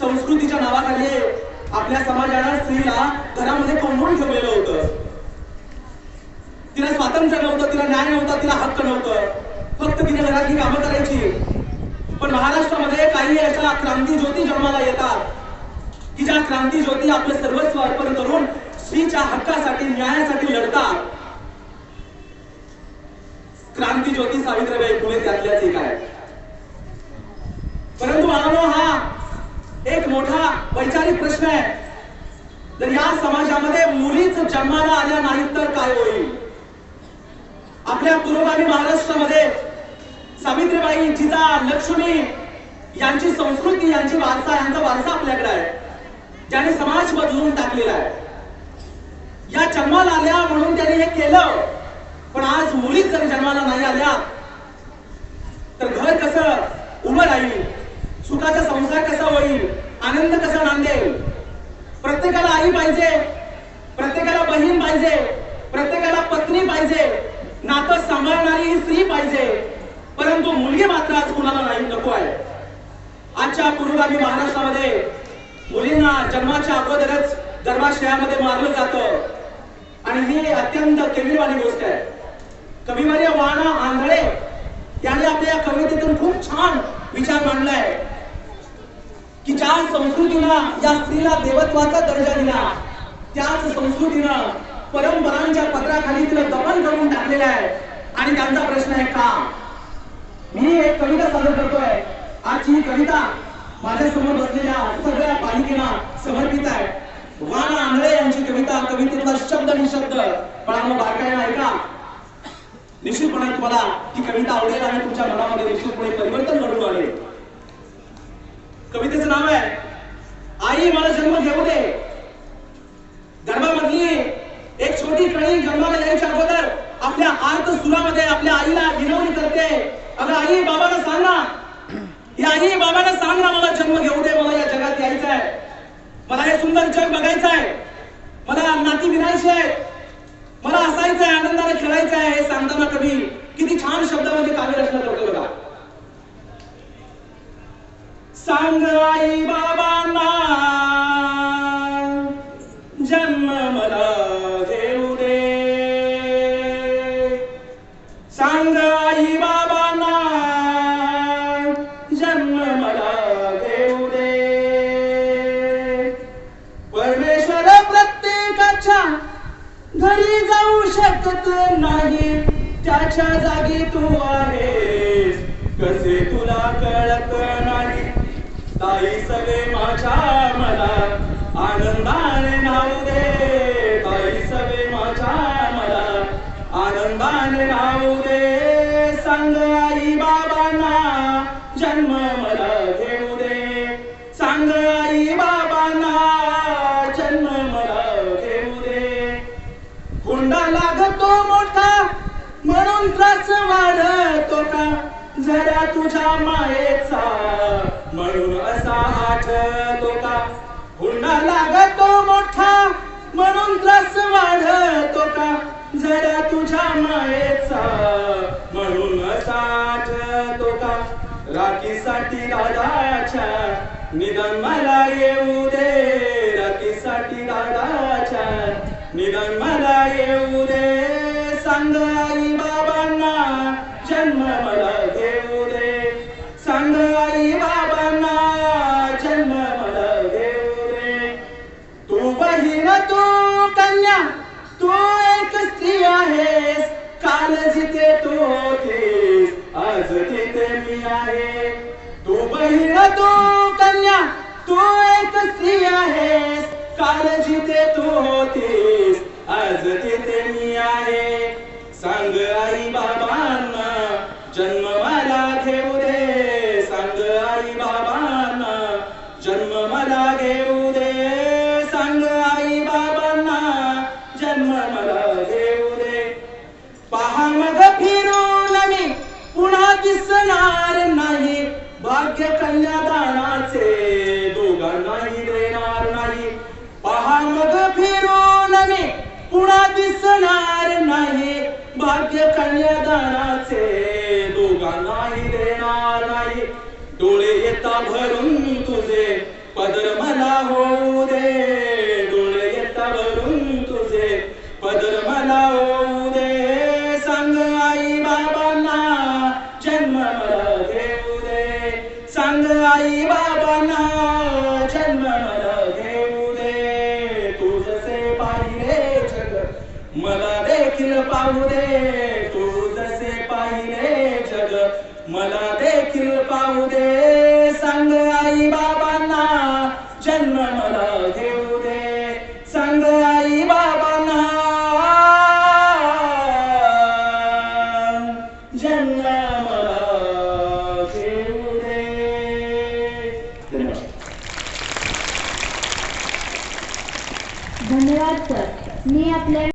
संस्कृतीच्या नावाखाली आपल्या समाजानं स्त्रीला घरामध्ये कोंबून ठेवलेलं होतं. तिला स्वातंत्र्य नव्हतं तिला न्याय नव्हता तिला हक्क नव्हतं. फक्त तिने घरातली कामं करायची. पण महाराष्ट्रामध्ये काही अशा क्रांती ज्योती जन्माला येतात की ज्या क्रांती ज्योती आपलं सर्वस्व अर्पण करून स्त्रीच्या हक्कासाठी न्यायासाठी लढतात. क्रांती ज्योती सावित्रीबाई फुले त्यातल्याच एक आहे परंतु मानव हा मोठा वैचारिक प्रश्न आहे. जर या समाजामध्ये मुलीच जन्माला आल्या नाहीत तर काय होईल? आपल्या पुरोगामी महाराष्ट्रामध्ये सावित्रीबाई जिजा लक्ष्मी यांची संस्कृती यांची वारसा यांचा वारसा आपल्याकडे आहे. ज्याने समाज बदलून टाकलेला आहे. या जन्माला आल्या म्हणून त्यांनी हे केलं. पण आज मुलीच जर जन्माला नाही आल्या तर घर कसं उभं राहील? सुखाचा संसार कसा होईल? आनंद कसा नांदेल प्रत्येकाला आई पाहिजे प्रत्येकाला बहीण पाहिजे प्रत्येकाला पत्नी पाहिजे नातं सांभाळणारी ही स्त्री पाहिजे. परंतु मुलगी मात्र आज कुणाला नाही नको आहे. आजच्या पूर्वगामी महाराष्ट्रामध्ये मुलींना जन्माच्या अगोदरच गर्भाशयामध्ये मारलं जातं. आणि ही अत्यंत केविलवाणी गोष्ट आहे. कविवर्य वाणा आंधळे त्याने आपल्या या कवितेतून खूप छान विचार मांडलाय. ज्या संस्कृतीला या स्त्रीला देवत्वाचा दर्जा दिला त्याच संस्कृतीनं परंपरांच्या पत्राखाली तिला दमन करून टाकलेलं आहे. आणि त्यांचा प्रश्न आहे का? मी एक कविता सादर करतोय. आजची ही कविता माझ्यासमोर बसलेल्या सगळ्या बालिकेला समर्पित आहे. वाणा आंधळे यांची कविता कवितेतला शब्द निशब्द. शब्द पण बारकाईनं ऐका. निश्चितपणे तुम्हाला ही कविता आवडेल आणि तुमच्या मनामध्ये निश्चितपणे परिवर्तन घडून आले. कवितेचं नाव आहे आई मला जन्म घेऊ दे. गर्भामधली एक छोटी कणी जन्माला यायच्या अगोदर आपल्या आर्त सुरामध्ये आपल्या आईला विनवणी करते. अगं आई बाबाला सांग ना. या आई बाबाला सांग ना मला जन्म घेऊ दे. मला या जगात यायचं आहे. मला हे सुंदर जग बघायचं आहे. मला नाती विनायची आहे. मला असायचं आहे आनंदाने खेळायचं आहे. हे सांगताना कवी किती छान शब्दामध्ये काव्य रचना करतो बघा. सांग आई बाबांना जन्म मला घेऊ दे. सांग आई बाबांना जन्म मला घेऊ दे. परमेश्वर प्रत्येकाच्या घरी जाऊ शकत नाही. त्याच्या जागी तू आहेस. कसे तुला कळत ताई सगळे माझ्या मला. आनंदाने नाव दे. ताई सगळे माझ्या मला. आनंदाने नाव दे. सांग आई बाबांना जन्म मला घेऊ दे. सांग आई बाबांना जन्म मला घेऊ दे. हुंडा लागतो मोठा म्हणून त्रास वाढतो का? जरा तुझ्या मायेचा आठतो का हुंडा लागतो मोठा म्हणून त्रास वाढतो का जरा तुझ्या मायेचा म्हणून असा आठतो का राखीसाठी दादाच्या निधन मला येऊ दे. राखीसाठी दादाच्या निधन मला येऊ दे. सांगा. तू एक स्त्री आहेस. काल जिथे तू होतीस आज तिथे मी आहे. तू बहीण तू कन्या तू एक स्त्री आहेस. काल जिथे तू होतीस आज तिथे मी आहे. सांग आई बाबांना मध्य कन्यादाना से दोगा नहीं देना नहीं डोले ये भरून तुझे, पदर मला हो दे डोले ये भरून तुझे, पदर मला हो दे संग आई बाबा ना जन्म मला घेऊ दे संग आई बाबांना, जन्म मला घेऊ दे तुझसे पाहिले जग, मला देखील पाहू दे तू जसे पाहिले जग मला देखील पाहू दे. सांग आई बाबांना जन्म मला देऊ दे. सांग आई बाबांना धन्यवाद. सर मी आपल्या